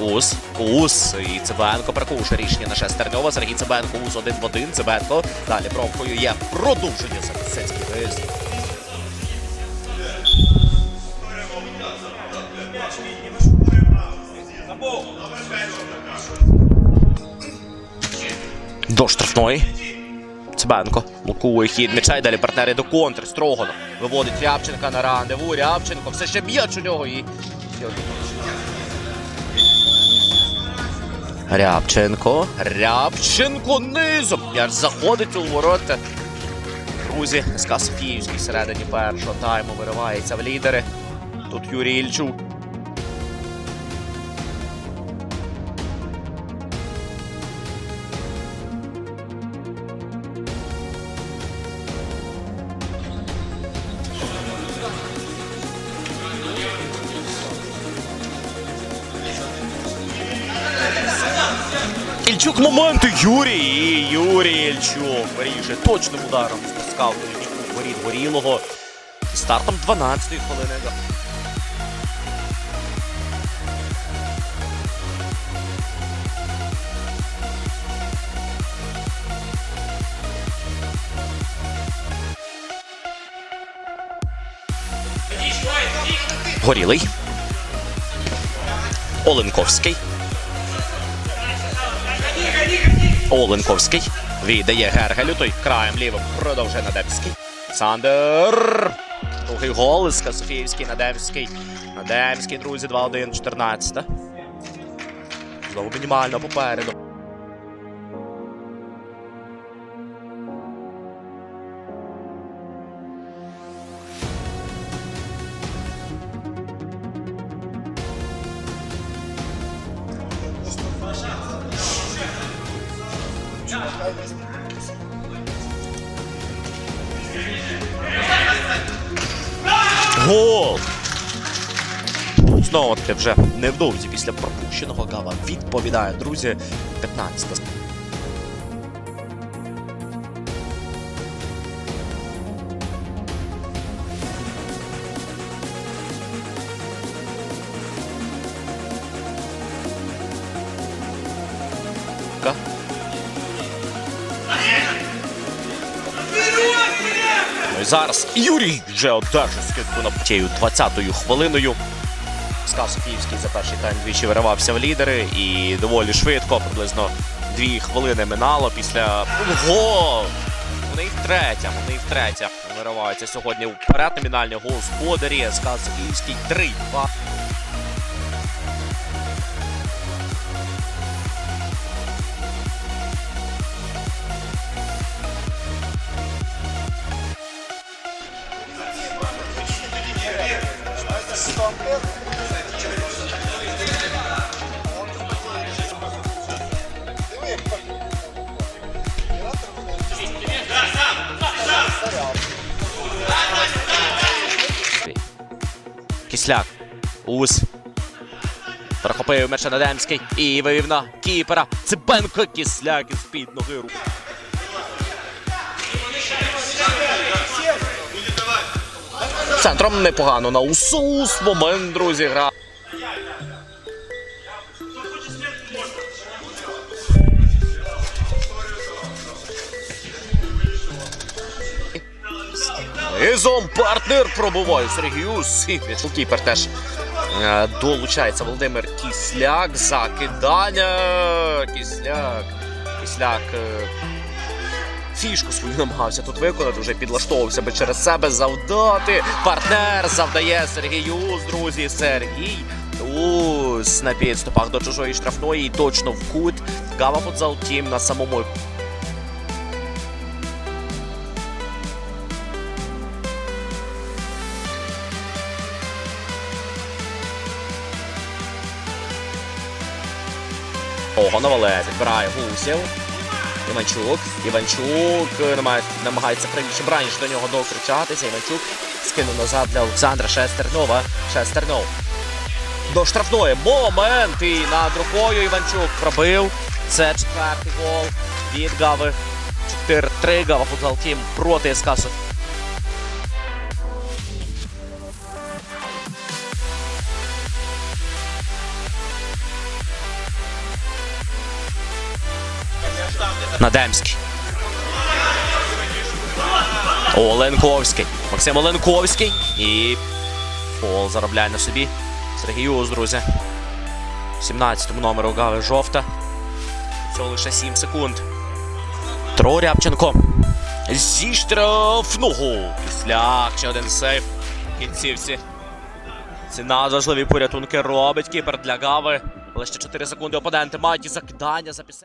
Ус, Ус і Цибенко прикуше рішення на шестерньова. Сергій Цибенко, Ус один в один. Цибенко далі бровкою є продовження за Сецький виїзд. До штрафної. Цибенко блокує хід м'яча і далі партнери до контр. Строганов виводить Рябченка на рандеву. Рябченко все ще м'яч у нього і. Рябченко. Рябченко низом. М'яч заходить у ворота. Друзі, з Каспіївській середині першого тайму виривається в лідери. Тут Юрій Ільчук. Ільчук моменти. Юрій. І Юрій Ільчук виріже точним ударом з скауту лінійку воріт горілого. Стартом 12-ї хвилини. Горілий. Оленковський. Оленковський віддає Гергелю. Той краєм лівим продовжує Надемський. Сандер. Другий гол із Софіївський Надемський. Надемський, друзі, 2-1, 14. Знову мінімально попереду. Гол! Знову таки вже невдовзі після пропущеного гала відповідає, друзі, 15 зараз Юрій вже одержить скидку на тією 20-ю хвилиною. СКА Софіївський за перший тайм двічі виривався в лідери і доволі швидко, приблизно дві хвилини минало після Ого! Вони і втретя, вони і втретє вириваються сьогодні вперед. Номінальний гол господарі. СКА Софіївський 3-2. Кисляк. Ус. М'яча Надемський і вивів на кіпера. Цибенко Кисляк із під ноги. рук. Центром непогано на Усус. Момент, друзі, гра. Ізом партнер пробуває Сергію Сифіч. Кіпер теж е, долучається Володимир Кісляк. Закидання. Кісляк. Кісляк. Фішку свою намагався тут виконати, вже підлаштовувався би через себе завдати. Партнер завдає Сергію, друзі. Сергій. Ус на підступах до чужої штрафної і точно в кут. Гава футзал тім на самому ледь відбирає Гусів. Іванчук. Іванчук е, намагає- намагається правіше браніш до нього докричатися. Іванчук скинув назад для Олександра Шестернова. Шестернов. До штрафної. Момент. І над рукою Іванчук пробив. Це четвертий гол від Гави. 4-3. Гава футбол тім проти СК Надемський. Оленковський. Максим Оленковський. І фол заробляє на собі. Сергій Юз, друзі. 17-му номеру Гави жовта. Всього лише 7 секунд. Тро Рябченко. Зі штрафного. Післяк. Ще один сейф. В кінцівці. Ці надважливі порятунки робить кіпер для Гави. Але ще 4 секунди опоненти мають і закидання за пісень.